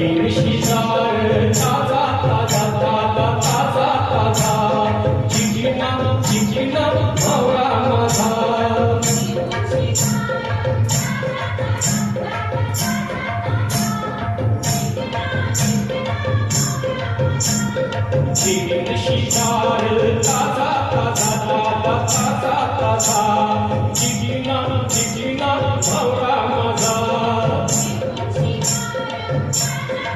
She can she tired, ta ta ta ta ta.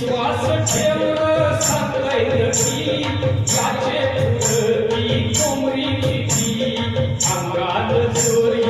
विश्वास ठेव सातैरती याचे तुझी कोमरी किती अंगात चोरी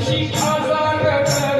खुशी का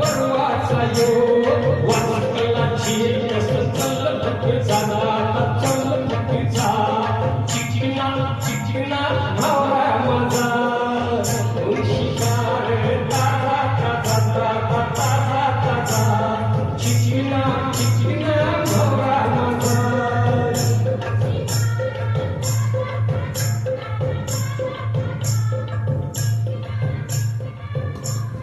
परवाचा यो.